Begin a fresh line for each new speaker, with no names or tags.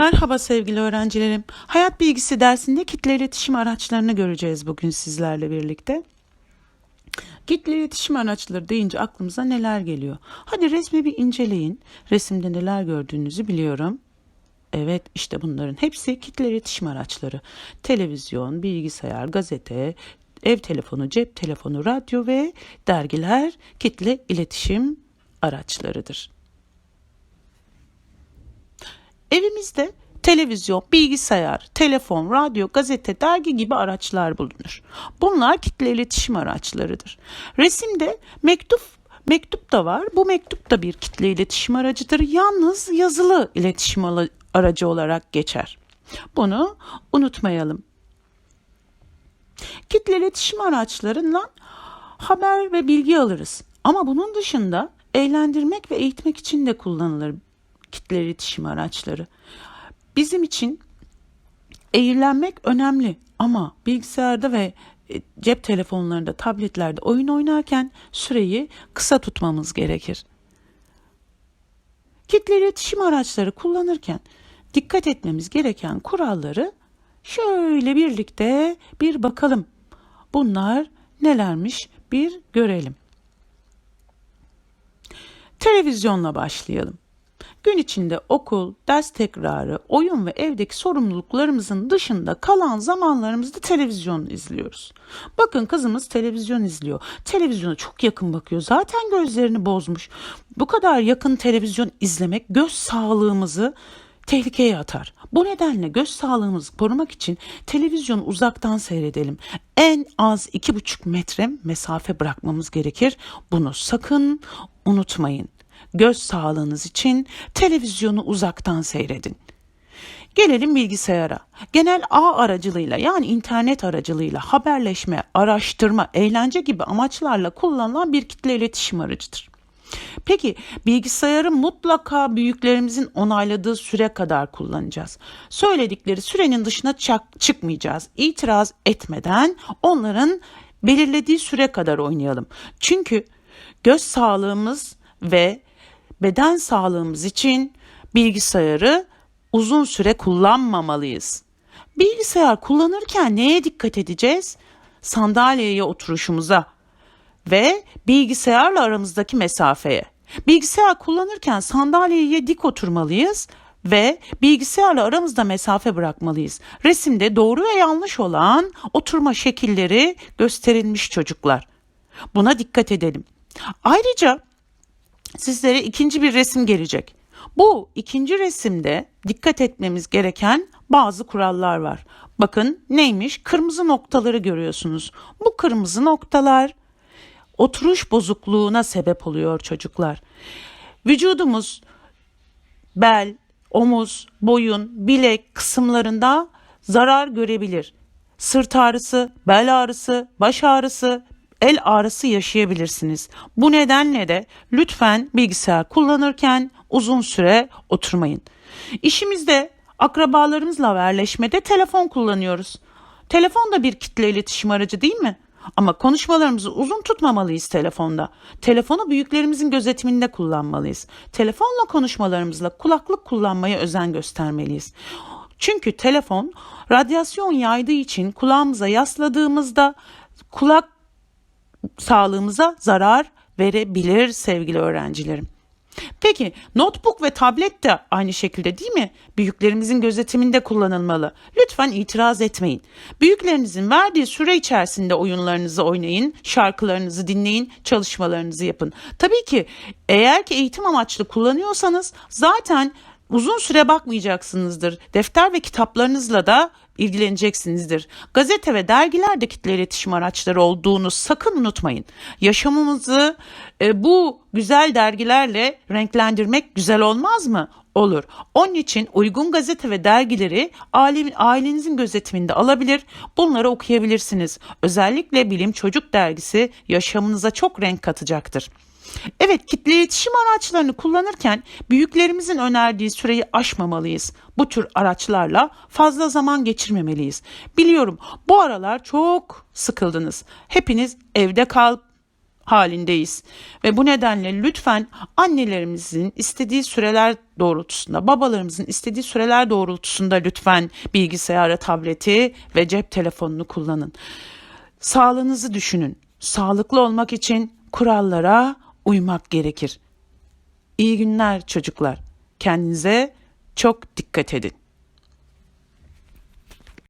Merhaba sevgili öğrencilerim. Hayat bilgisi dersinde kitle iletişim araçlarını göreceğiz bugün sizlerle birlikte. Kitle iletişim araçları deyince aklımıza neler geliyor? Hadi resmi bir inceleyin. Resimde neler gördüğünüzü biliyorum. Evet işte bunların hepsi kitle iletişim araçları. Televizyon, bilgisayar, gazete, ev telefonu, cep telefonu, radyo ve dergiler kitle iletişim araçlarıdır. Evimizde televizyon, bilgisayar, telefon, radyo, gazete, dergi gibi araçlar bulunur. Bunlar kitle iletişim araçlarıdır. Resimde mektup mektup da var. Bu mektup da bir kitle iletişim aracıdır. Yalnız yazılı iletişim aracı olarak geçer. Bunu unutmayalım. Kitle iletişim araçlarından haber ve bilgi alırız. Ama bunun dışında eğlendirmek ve eğitmek için de kullanılır kitle iletişim araçları. Bizim için eğlenmek önemli ama bilgisayarda ve e, cep telefonlarında, tabletlerde oyun oynarken süreyi kısa tutmamız gerekir. Kitle iletişim araçları kullanırken dikkat etmemiz gereken kuralları şöyle birlikte bir bakalım. Bunlar nelermiş bir görelim. Televizyonla başlayalım. Gün içinde okul, ders tekrarı, oyun ve evdeki sorumluluklarımızın dışında kalan zamanlarımızda televizyon izliyoruz. Bakın kızımız televizyon izliyor. Televizyona çok yakın bakıyor. Zaten gözlerini bozmuş. Bu kadar yakın televizyon izlemek göz sağlığımızı tehlikeye atar. Bu nedenle göz sağlığımızı korumak için televizyonu uzaktan seyredelim. En az iki buçuk metre mesafe bırakmamız gerekir. Bunu sakın unutmayın. Göz sağlığınız için televizyonu uzaktan seyredin. Gelelim bilgisayara. Genel ağ aracılığıyla yani internet aracılığıyla haberleşme, araştırma, eğlence gibi amaçlarla kullanılan bir kitle iletişim aracıdır. Peki bilgisayarı mutlaka büyüklerimizin onayladığı süre kadar kullanacağız. Söyledikleri sürenin dışına çak- çıkmayacağız. İtiraz etmeden onların belirlediği süre kadar oynayalım. Çünkü göz sağlığımız ve beden sağlığımız için bilgisayarı uzun süre kullanmamalıyız. Bilgisayar kullanırken neye dikkat edeceğiz? Sandalyeye oturuşumuza ve bilgisayarla aramızdaki mesafeye. Bilgisayar kullanırken sandalyeye dik oturmalıyız ve bilgisayarla aramızda mesafe bırakmalıyız. Resimde doğru ve yanlış olan oturma şekilleri gösterilmiş çocuklar. Buna dikkat edelim. Ayrıca sizlere ikinci bir resim gelecek. Bu ikinci resimde dikkat etmemiz gereken bazı kurallar var. Bakın neymiş? Kırmızı noktaları görüyorsunuz. Bu kırmızı noktalar oturuş bozukluğuna sebep oluyor çocuklar. Vücudumuz bel, omuz, boyun, bilek kısımlarında zarar görebilir. Sırt ağrısı, bel ağrısı, baş ağrısı, el ağrısı yaşayabilirsiniz. Bu nedenle de lütfen bilgisayar kullanırken uzun süre oturmayın. İşimizde akrabalarımızla haberleşmede telefon kullanıyoruz. Telefon da bir kitle iletişim aracı değil mi? Ama konuşmalarımızı uzun tutmamalıyız telefonda. Telefonu büyüklerimizin gözetiminde kullanmalıyız. Telefonla konuşmalarımızla kulaklık kullanmaya özen göstermeliyiz. Çünkü telefon radyasyon yaydığı için kulağımıza yasladığımızda kulak sağlığımıza zarar verebilir sevgili öğrencilerim. Peki notebook ve tablet de aynı şekilde değil mi? Büyüklerimizin gözetiminde kullanılmalı. Lütfen itiraz etmeyin. Büyüklerinizin verdiği süre içerisinde oyunlarınızı oynayın, şarkılarınızı dinleyin, çalışmalarınızı yapın. Tabii ki eğer ki eğitim amaçlı kullanıyorsanız zaten uzun süre bakmayacaksınızdır. Defter ve kitaplarınızla da ilgileneceksinizdir. Gazete ve dergilerde kitle iletişim araçları olduğunu sakın unutmayın. Yaşamımızı e, bu güzel dergilerle renklendirmek güzel olmaz mı? Olur. Onun için uygun gazete ve dergileri aile- ailenizin gözetiminde alabilir, bunları okuyabilirsiniz. Özellikle Bilim Çocuk dergisi yaşamınıza çok renk katacaktır. Evet, kitle iletişim araçlarını kullanırken büyüklerimizin önerdiği süreyi aşmamalıyız. Bu tür araçlarla fazla zaman geçirmemeliyiz. Biliyorum bu aralar çok sıkıldınız. Hepiniz evde kal halindeyiz. Ve bu nedenle lütfen annelerimizin istediği süreler doğrultusunda, babalarımızın istediği süreler doğrultusunda lütfen bilgisayarı, tableti ve cep telefonunu kullanın. Sağlığınızı düşünün. Sağlıklı olmak için kurallara uymak gerekir. İyi günler çocuklar. Kendinize çok dikkat edin.